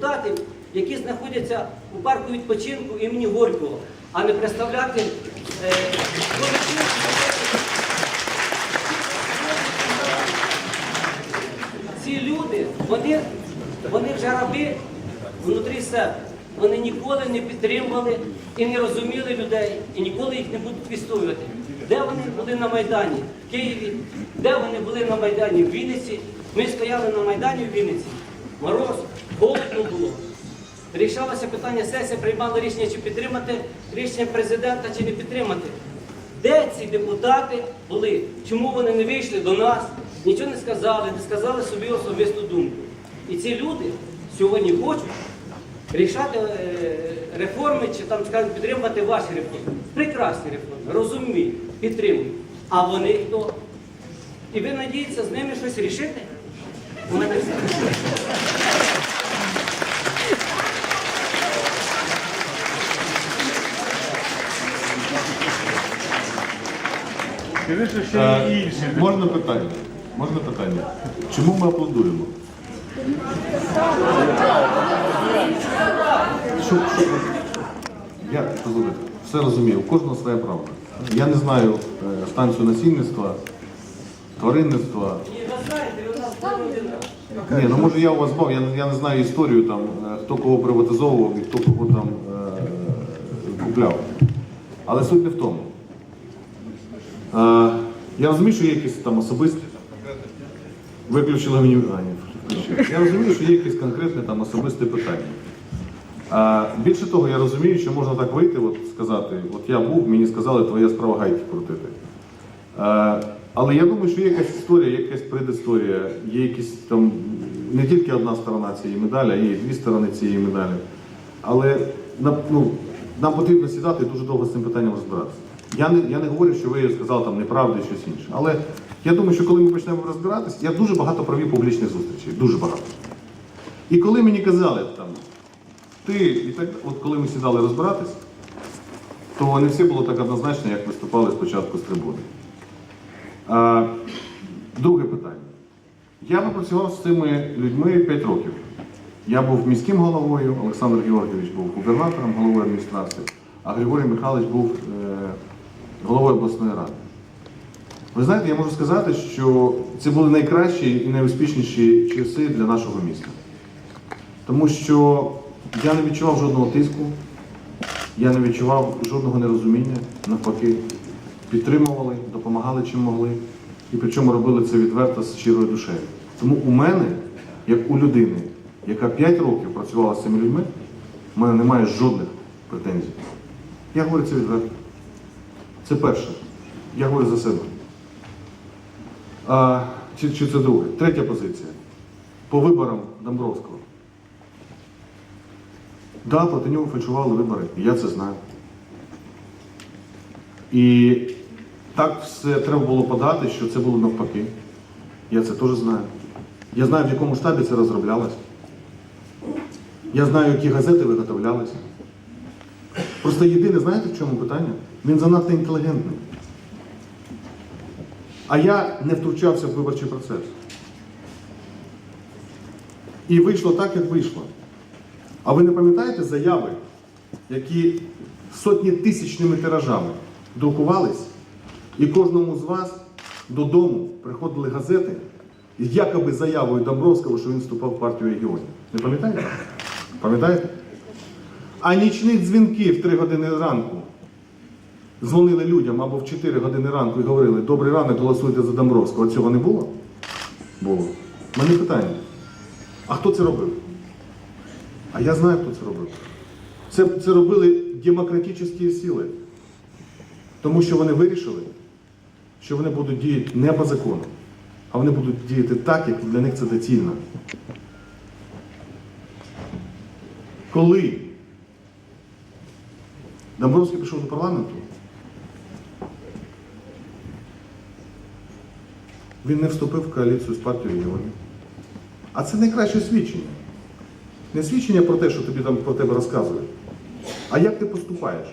депутатів, які знаходяться у парку відпочинку імені Горького, а не представляти е, ці люди, вони, вони вже раби внутрі себе. Вони ніколи не підтримували і не розуміли людей, і ніколи їх не будуть відстоювати. Де вони були на Майдані в Києві, де вони були на Майдані в Вінниці. Ми стояли на Майдані в Вінниці. Мороз, холодно було. Рішалося питання сесії, приймали рішення, чи підтримати рішення президента, чи не підтримати. Де ці депутати були? Чому вони не вийшли до нас? Нічого не сказали, не сказали собі особисту думку. І ці люди сьогодні хочуть рішати е, реформи чи там скажімо, підтримувати ваші реформи. Прекрасні реформи, розумні, підтримують. А вони хто? І ви надієтеся з ними щось рішити? У мене все. Скажи, що ще Е, є інші. Можна питання? Можна питання? Чому ми аплодуємо? Що, що? Я послухайте, все розумію, у кожного своя правда. Я не знаю е, станцію насильництва, тваринництва. Ні, ну може я у вас бав, я, не- я не знаю історію, там, е, хто кого приватизовував і хто кого там е, купляв. Але суть не в тому. Е, я розумію, що є якісь там особисті. Виключили мені. А, ні. Я розумію, що є якесь конкретне там особисте питання. А, більше того, я розумію, що можна так вийти, от сказати, от я був, мені сказали, твоя справа гайки крутити. Е, але я думаю, що є якась історія, якась предісторія, є якісь там не тільки одна сторона цієї медалі, а є дві сторони цієї медалі. Але ну, нам потрібно сідати і дуже довго з цим питанням розбиратися. Я не, я не говорю, що ви сказали там неправду і щось інше. Але я думаю, що коли ми почнемо розбиратися, я дуже багато провів публічних зустрічей, дуже багато. І коли мені казали там, ти і так, от коли ми сідали розбиратись, то не все було так однозначно, як виступали спочатку з трибуни. А, друге питання. Я попрацював з цими людьми 5 років. Я був міським головою, Олександр Георгійович був губернатором, головою адміністрації, а Григорій Михайлович був е, головою обласної ради. Ви знаєте, я можу сказати, що це були найкращі і найуспішніші часи для нашого міста. Тому що я не відчував жодного тиску, я не відчував жодного нерозуміння, навпаки, підтримували, допомагали чим могли. І причому робили це відверто з щирою душею. Тому у мене, як у людини, яка 5 років працювала з цими людьми, у мене немає жодних претензій. Я говорю це відверто. Це перше. Я говорю за себе. А, чи, чи це друге? Третя позиція. По виборам Домбровського. Да, проти нього фальшували вибори, я це знаю. І так все треба було подати, що це було навпаки. Я це теж знаю. Я знаю, в якому штабі це розроблялось. Я знаю, які газети виготовлялися. Просто єдине, знаєте, в чому питання? Він занадто інтелігентний. А я не втручався в виборчий процес. І вийшло так, як вийшло. А ви не пам'ятаєте заяви, які сотні тисячними тиражами друкувались, і кожному з вас додому приходили газети якоби заявою Домбровського, що він вступав в партію регіонів. Не пам'ятаєте? Пам'ятаєте? А нічні дзвінки в 3 години ранку дзвонили людям або в 4 години ранку і говорили, добрий ранок, голосуйте за Домбровського. Цього не було? Було. У мене питання. А хто це робив? А я знаю, хто це робив. Це, це робили демократичні сили. Тому що вони вирішили, що вони будуть діяти не по закону, а вони будуть діяти так, як для них це доцільно. Коли Домбровський прийшов до парламенту, він не вступив в коаліцію з партією регіонів. А це найкраще свідчення. Не свідчення про те, що тобі там про тебе розказують, а як ти поступаєш.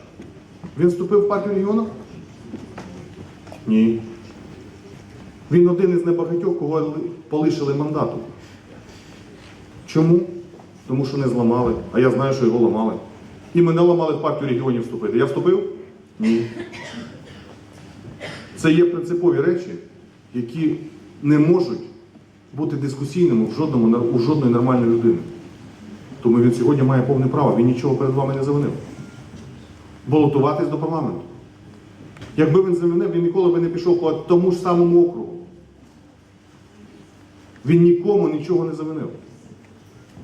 Він вступив в партію регіонів? Ні. Він один із небагатьох, кого полишили мандату. Чому? тому що не зламали, а я знаю, що його ламали. І мене ламали в партію регіонів вступити. Я вступив? Ні. Це є принципові речі, які не можуть бути дискусійними в жодному, у жодної нормальної людини. Тому він сьогодні має повне право, він нічого перед вами не завинив. Балотуватись до парламенту. Якби він завинив, він ніколи би не пішов по тому ж самому округу. Він нікому нічого не завинив.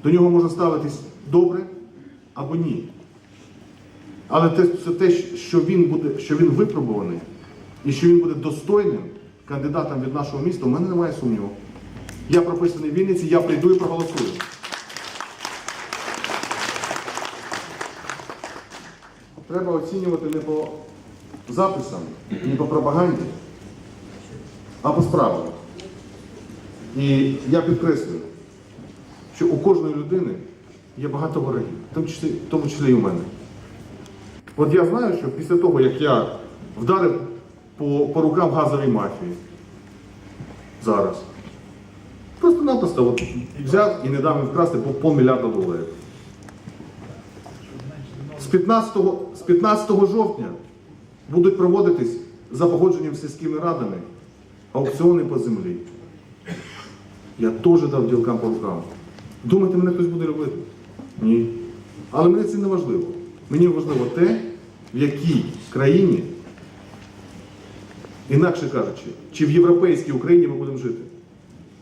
До нього можна ставитись добре або ні. Але це те, що він буде, що він випробуваний і що він буде достойним кандидатом від нашого міста, у мене немає сумніву. Я прописаний в Вінниці, я прийду і проголосую. Треба оцінювати не по записам, не по пропаганді, а по справам. І я підкреслюю, що у кожної людини є багато ворогів, в тому числі, в і у мене. От я знаю, що після того, як я вдарив по, по рукам газовій мафії зараз, просто-напросто взяв і не дав їм вкрасти по полмільярда доларів. З 15, з 15 жовтня будуть проводитись за погодженням сільськими радами аукціони по землі. Я теж дав ділкам по рукам. Думаєте, мене хтось буде робити? Ні. Але мені це не важливо. Мені важливо те, в якій країні, інакше кажучи, чи в європейській Україні ми будемо жити.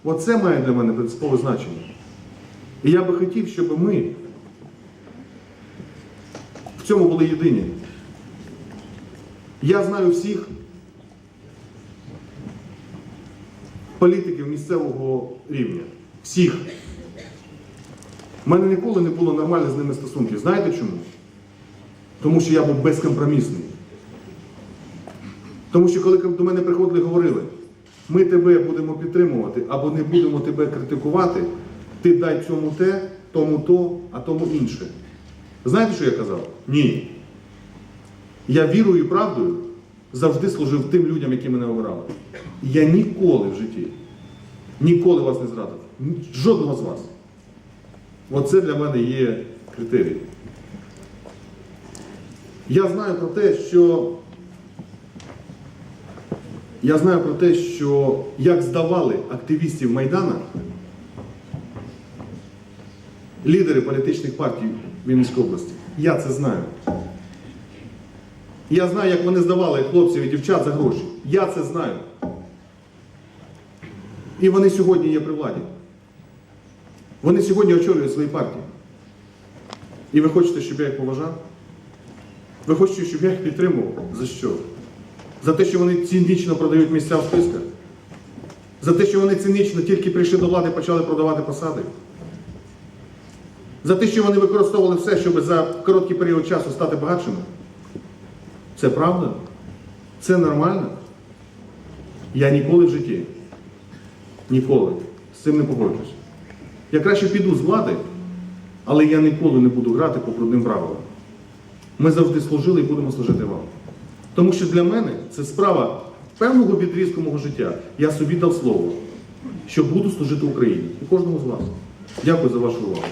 Оце має для мене принципове значення. І я би хотів, щоб ми в цьому були єдині. Я знаю всіх політиків місцевого рівня. Всіх. У мене ніколи не було нормальних з ними стосунків. Знаєте чому? Тому що я був безкомпромісний. Тому що коли до мене приходили і говорили, ми тебе будемо підтримувати або не будемо тебе критикувати, ти дай цьому те, тому то, а тому інше. Знаєте, що я казав? Ні. Я вірою і правдою завжди служив тим людям, які мене обирали. Я ніколи в житті, ніколи вас не зрадив. Жодного з вас. Оце для мене є критерій. Я знаю про те, що я знаю про те, що як здавали активістів Майдана, лідери політичних партій Вінницької області. Я це знаю. Я знаю, як вони здавали хлопців і дівчат за гроші. Я це знаю. І вони сьогодні є при владі. Вони сьогодні очолюють свої партії. І ви хочете, щоб я їх поважав? Ви хочете, щоб я їх підтримував? За що? За те, що вони цинічно продають місця в списках? За те, що вони цинічно тільки прийшли до влади і почали продавати посади? За те, що вони використовували все, щоб за короткий період часу стати багатшими? Це правда? Це нормально? Я ніколи в житті, ніколи з цим не погоджуюсь. Я краще піду з влади, але я ніколи не буду грати по брудним правилам. Ми завжди служили і будемо служити вам. Тому що для мене це справа певного відрізку мого життя. Я собі дав слово, що буду служити Україні і кожному з вас. Дякую за вашу увагу.